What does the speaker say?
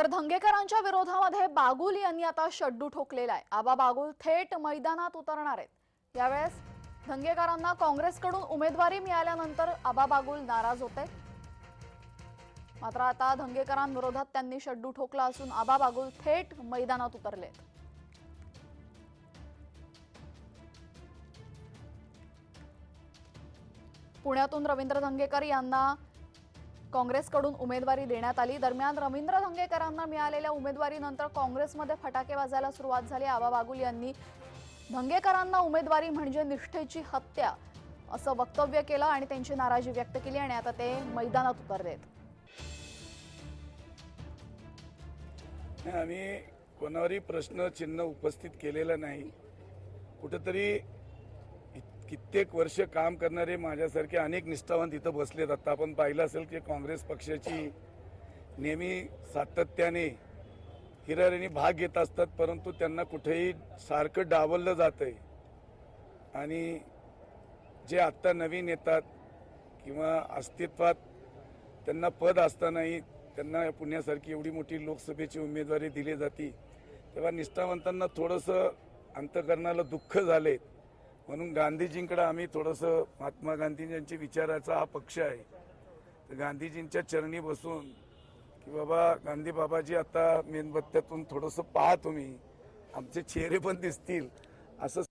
तर धंगेकरांच्या विरोधामध्ये बागुल यांनी आता शड्डू ठोकलेला आहे. आबा बागुल थेट मैदानात उतरणार आहेत. यावेळेस धंगेकरांना काँग्रेसकडून उमेदवारी मिळाल्यानंतर आबा बागुल नाराज होते. मात्र आता धंगेकरांविरोधात त्यांनी शड्डू ठोकला असून आबा बागुल थेट मैदानात उतरले पुण्यातून रवींद्र धंगेकर यांना काँग्रेसकडून उमेदवारी देण्यात आली. दरम्यान रवींद्र धंगेकरांना मिळालेल्या उमेदवारीनंतर काँग्रेसमध्ये फटाके वाजायला सुरुवात झाली. आबा बागुल यांनी धंगेकरांना उमेदवारी म्हणजे निष्ठेची हत्या असं वक्तव्य केलं आणि त्यांची नाराजी व्यक्त केली आणि आता ते मैदानात उतरलेत. आम्ही कोणावरही प्रश्न चिन्ह उपस्थित केलेलं नाही. कुठंतरी कित्येक वर्ष काम करणारे माझ्यासारखे अनेक निष्ठावंत इथं बसलेत. आता आपण पाहिलं असेल की काँग्रेस पक्षाची नेहमी सातत्याने हिरारीने भाग घेत असतात परंतु त्यांना कुठेही सारखं डावललं जातंय. आणि जे आत्ता नवीन येतात किंवा अस्तित्वात त्यांना पद असतानाही त्यांना पुण्यासारखी एवढी मोठी लोकसभेची उमेदवारी दिली जाते तेव्हा निष्ठावंतांना थोडंसं अंतकरणाला दुःख झाले म्हणून गांधीजींकडे आम्ही थोडंसं महात्मा गांधीजींच्या विचाराचा हा पक्ष आहे. तर गांधीजींच्या चरणी बसून की बाबा गांधी बाबाजी आता मेणबत्त्यातून थोडंसं पाहा तुम्ही. आमचे चेहरे पण दिसतील. असं